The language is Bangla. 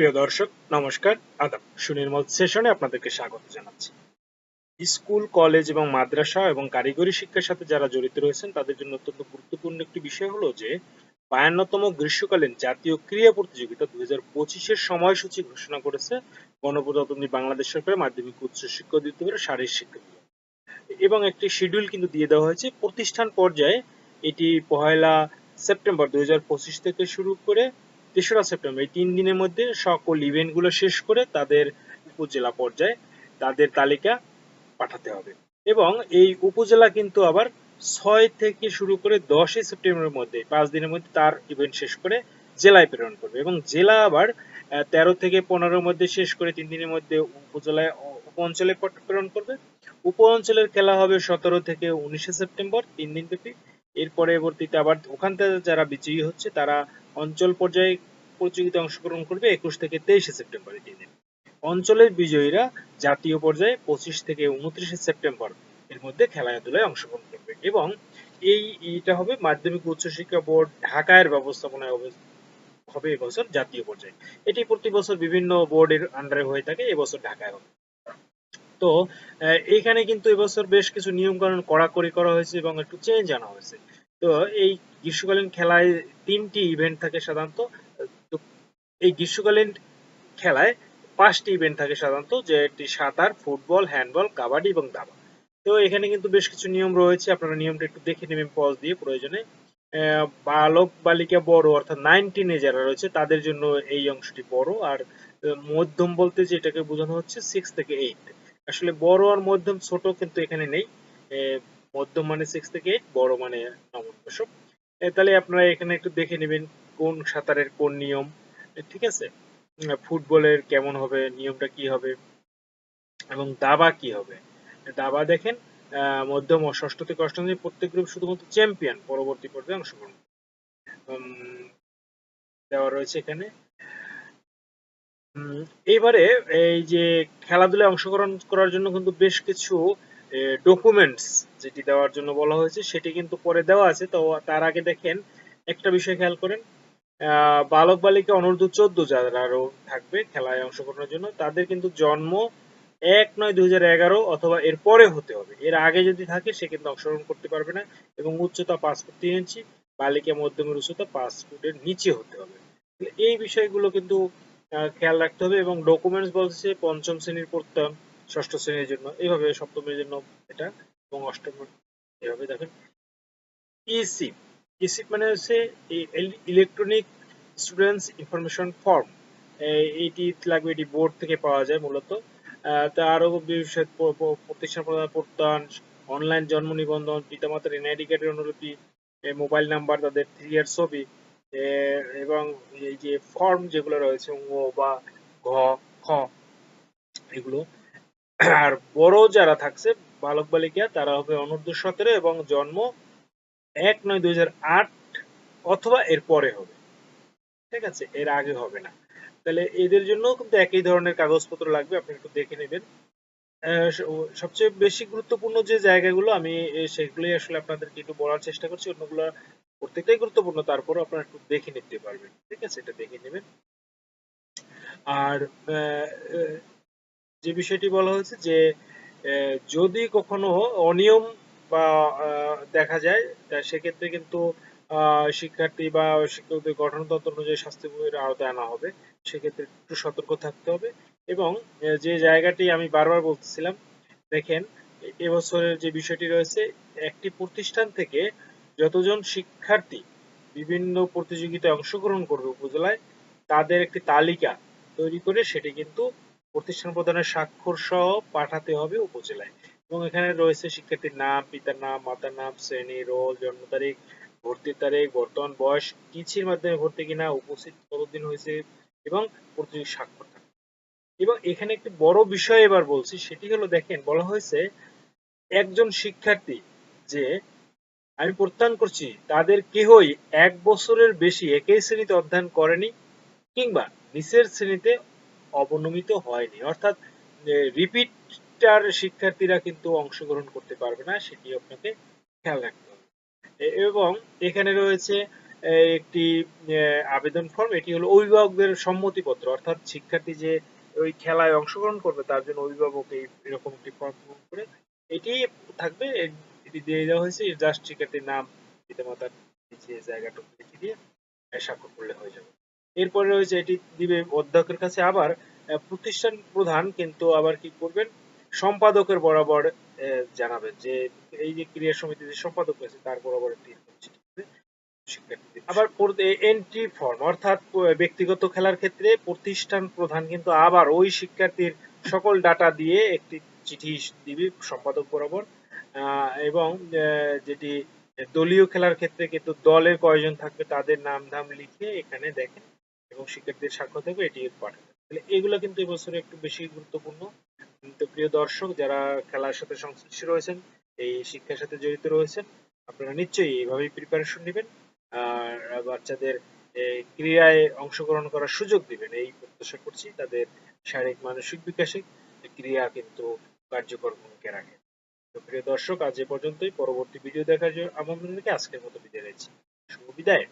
প্রিয় দর্শক, নমস্কার, আদাব। সুনির্মল সেশনে আপনাদেরকে স্বাগত জানাচ্ছি। স্কুল, কলেজ এবং মাদ্রাসা এবং কারিগরি শিক্ষার সাথে যারা জড়িত রয়েছেন, তাদের জন্য অত্যন্ত গুরুত্বপূর্ণ একটি বিষয় হলো যে, বায়ান্নতম গ্রীষ্মকালীন জাতীয় ক্রীড়া প্রতিযোগিতা দুই হাজার পঁচিশের সময়সূচি ঘোষণা করেছে গণপ্রজাতন্ত্রী বাংলাদেশ সরকারের মাধ্যমিক উচ্চ শিক্ষা অধিদপ্তরের শারীরিক শিক্ষা বিভাগ। এবং একটি শিডিউল কিন্তু দিয়ে দেওয়া হয়েছে। প্রতিষ্ঠান পর্যায়ে এটি পহেলা সেপ্টেম্বর দুই হাজার পঁচিশ থেকে শুরু করে তেসরা সেপ্টেম্বর, এই তিন দিনের মধ্যে সকল ইভেন্টগুলো শেষ করে তাদের উপজেলা পর্যায়ে তাদের তালিকা পাঠাতে হবে। এবং এই উপজেলা কিন্তু আবার ছয় থেকে শুরু করে দশই সেপ্টেম্বরের মধ্যে, পাঁচ দিনের মধ্যে তার ইভেন্ট শেষ করে জেলায় প্রেরণ করবে। এবং জেলা আবার তেরো থেকে পনেরোর মধ্যে শেষ করে তিন দিনের মধ্যে উপজেলায় উপ অঞ্চলে প্রেরণ করবে। উপ অঞ্চলের খেলা হবে সতেরো থেকে উনিশে সেপ্টেম্বর, তিন দিন ব্যাপী এর পরবর্তীতে আবার ওখান থেকে যারা বিজয়ী হচ্ছে, তারা অঞ্চল পর্যায়ে প্রতিযোগিতায় অংশগ্রহণ করবে একুশ থেকে তেইশে সেপ্টেম্বর এই দিনে। অঞ্চলের বিজয়ীরা জাতীয় পর্যায়ে পঁচিশ থেকে উনত্রিশে সেপ্টেম্বর এর মধ্যে খেলাধুলায় অংশগ্রহণ করবে এবং এই এটা হবে মাধ্যমিক উচ্চশিক্ষা বোর্ড ঢাকায়ের ব্যবস্থাপনায় হবে এবছর জাতীয় পর্যায়ে। এটি প্রতি বছর বিভিন্ন বোর্ডের আন্ডারে হয়ে থাকে এবছর ঢাকায় হবে। তো আহ, এইখানে কিন্তু এবছর বেশ কিছু নিয়ম কানুন কড়াকড়ি করা হয়েছে এবং একটু চেঞ্জ আনা হয়েছে। তো এই গ্রীষ্মকালীন খেলায় তিনটি ইভেন্ট থাকে সাধারণত। এই গ্রীষ্মকালীন খেলায় পাঁচটি ইভেন্ট থাকে সাধারণত যেটি সাঁতার, ফুটবল হ্যান্ডবল কাবাডি এবং দাবা। তো এখানে কিন্তু বেশ কিছু নিয়ম রয়েছে, আপনারা নিয়মটা একটু দেখে নেবেন পজ দিয়ে প্রয়োজনে। বালক বালিকা বড়, অর্থাৎ নাইন টিনে যারা রয়েছে, তাদের জন্য এই অংশটি বড়, আর মধ্যম বলতে যেটাকে বোঝানো হচ্ছে সিক্স থেকে এইট আসলে বড় আর মধ্যম, ছোট কিন্তু এখানে নেই। মধ্যম মানে সিক্স থেকে এইট বড় মানে নবম তাহলে আপনারা এখানে একটু দেখে নেবেন কোন সাঁতারের কোন নিয়ম। ঠিক আছে? ফুটবলের কেমন হবে, নিয়মটা কি হবে, এবং দাবা কি হবে? দাবা দেখেন মধ্যম ও ষষ্ঠ থেকে অষ্টম শ্রেণির প্রত্যেক গ্রুপ শুধুমাত্র চ্যাম্পিয়ন, পরবর্তী পর্যায়ে অংশগ্রহণ। দেওয়া রয়েছে এখানে। এবারে এই যে খেলাধুলায় অংশগ্রহণ করার জন্য কিন্তু বেশ কিছু ডকুমেন্টস যেটি দেওয়ার জন্য বলা হয়েছে, সেটি কিন্তু পরে দেওয়া আছে। তো তার আগে দেখেন, একটা বিষয় খেয়াল করেন। বালক বালিকা অনূর্ধ্ব চোদ্দ যারা আরও থাকবে খেলায় অংশগ্রহণের জন্য, তাদের কিন্তু জন্ম এক নয় দুই হাজার এগারো অথবা এর পরে হতে হবে। এর আগে যদি থাকে, সে কিন্তু অংশগ্রহণ করতে পারবে না এবং উচ্চতা পাঁচ ফুট তিন ইঞ্চি, বালিকা মধ্যমের উচ্চতা পাঁচ ফুটের নিচে হতে হবে। এই বিষয়গুলো কিন্তু খেয়াল রাখতে হবে এবং ডকুমেন্টস বলছে পঞ্চম শ্রেণির পড়তাম ষষ্ঠ শ্রেণির জন্য। এইভাবে সপ্তমের জন্য এটা এবং অষ্টম এভাবে দেখেন। ইসিপ ইসিপ মানে হচ্ছে ইলেকট্রনিক স্টুডেন্টস ইনফরমেশন ফর্ম এইটি লাগবে, এটি বোর্ড থেকে পাওয়া যায় মূলত। তা আরও বিষয় প- প- প্রতিষ্ঠান প্রদান অনলাইন জন্ম নিবন্ধন, পিতামাতার এনআইডি কার্ডের অনুলিপি মোবাইল নাম্বার তাদের থ্রি ইয়ার ছবি এবং এই যে ফর্ম যেগুলো রয়েছে ও বা, ঘ, খ, এগুলো। আর বড় যারা থাকছে বালক বালিকা তারা হবে অনূর্ধ্ব সতেরো এবং জন্ম এক নয় দুই অথবা এর পরে হবে। ঠিক আছে? এর আগে হবে না। তাহলে এদের জন্য কিন্তু একই ধরনের কাগজপত্র লাগবে, আপনি একটু দেখে নেবেন। সবচেয়ে বেশি গুরুত্বপূর্ণ যে জায়গাগুলো, আমি সেগুলোই আসলে আপনাদেরকে একটু বলার চেষ্টা করছি। অন্যগুলো প্রত্যেকটাই গুরুত্বপূর্ণ, তারপরও আপনারা একটু দেখে নিতে পারবেন। ঠিক আছে? এটা দেখে নেবেন। আর যে বিষয়টি বলা হয়েছে যে যদি কখনো অনিয়ম দেখা যায় সেক্ষেত্রে কিন্তু শিক্ষার্থী বা শিক্ষকদের গঠনতন্ত্র অনুযায়ী শাস্তি প্রয়োগের আওতায় আনা হবে। সেক্ষেত্রে একটু সতর্ক থাকতে হবে এবং যে জায়গাটি আমি বারবার বলতেছিলাম, দেখেন এবছরের যে বিষয়টি রয়েছে, একটি প্রতিষ্ঠান থেকে যতজন শিক্ষার্থী বিভিন্ন প্রতিযোগিতায় অংশগ্রহণ করবে উপজেলায়, তাদের একটি তালিকা তৈরি করে সেটি কিন্তু প্রতিষ্ঠান প্রধানের স্বাক্ষর সহ পাঠাতে হবে উপজেলায়। এবং এখানে রয়েছে শিক্ষার্থীর নাম, পিতার নাম, মাতার নাম, শ্রেণি, রোল, জন্ম তারিখ, ভর্তির তারিখ, বর্তমান বয়স কিছির মাধ্যমে ভর্তি কিনা, উপস্থিত কতদিন হয়েছে, এবং প্রতিযোগী স্বাক্ষর। এবং এখানে একটি বড় বিষয় এবার বলছি, সেটি হলো দেখেন, বলা হয়েছে একজন শিক্ষার্থী যে আমি প্রত্যান করছি, তাদের কেহই এক বছরের বেশি একই শ্রেণীতে অধ্যয়ন করেনি কিংবা নিচের শ্রেণীতে অবনমিত হয়নি অর্থাৎ রিপিটার শিক্ষার্থীরা কিন্তু অংশগ্রহণ করতে পারবে না, সেটি আপনাকে খেয়াল রাখতে হবে। এবং এখানে রয়েছে একটি আবেদন ফর্ম এটি হলো অভিভাবকদের সম্মতিপত্র, অর্থাৎ শিক্ষার্থী যে ওই খেলায় অংশগ্রহণ করবে, তার জন্য অভিভাবক এই, এরকম একটি ফর্ম পূরণ করে এটি থাকবে এটি দিয়ে দেওয়া হয়েছে জাস্ট শিক্ষার্থীর নাম পিতামাতার যে জায়গাটুকু লিখে দিয়ে স্বাক্ষর করলে হয়ে যাবে। এরপরে রয়েছে, এটি দিবে অধ্যক্ষের কাছে আবার প্রতিষ্ঠান প্রধান কিন্তু আবার কি করবেন সম্পাদকের বরাবর জানাবেন যে এই যে ক্রিয়া সমিতি যে সম্পাদক রয়েছে, তার বরাবর আবার এন্ট্রি ফর্ম অর্থাৎ ব্যক্তিগত খেলার ক্ষেত্রে প্রতিষ্ঠান প্রধান কিন্তু আবার ওই শিক্ষার্থীর সকল ডাটা দিয়ে একটি চিঠি দিবে সম্পাদক বরাবর। এবং যেটি দলীয় খেলার ক্ষেত্রে কিন্তু দলের কয়জন থাকবে তাদের নাম ধাম লিখে এখানে দেখেন এবং শিক্ষার্থীদের স্বাক্ষর থাকবে, এটি পাঠাবেন। তাহলে এগুলো কিন্তু এবছরে একটু বেশি গুরুত্বপূর্ণ। উম, তো প্রিয় দর্শক যারা খেলার সাথে সংশ্লিষ্ট রয়েছেন এই শিক্ষার সাথে জড়িত রয়েছেন আপনারা নিশ্চয়ই এইভাবেই প্রিপারেশন নেবেন। আর বাচ্চাদের ক্রীড়ায় অংশগ্রহণ করার সুযোগ দিবেন। এই প্রত্যাশা করছি তাদের শারীরিক মানসিক বিকাশে ক্রিয়া কিন্তু কার্যকর ভূমিকা রাখে। তো প্রিয় দর্শক আজ এ পর্যন্তই। পরবর্তী ভিডিও দেখার জন্য আমন্ত্রণ রেখে আজকের মতো বিদায় নিচ্ছি। শুভ বিদায়।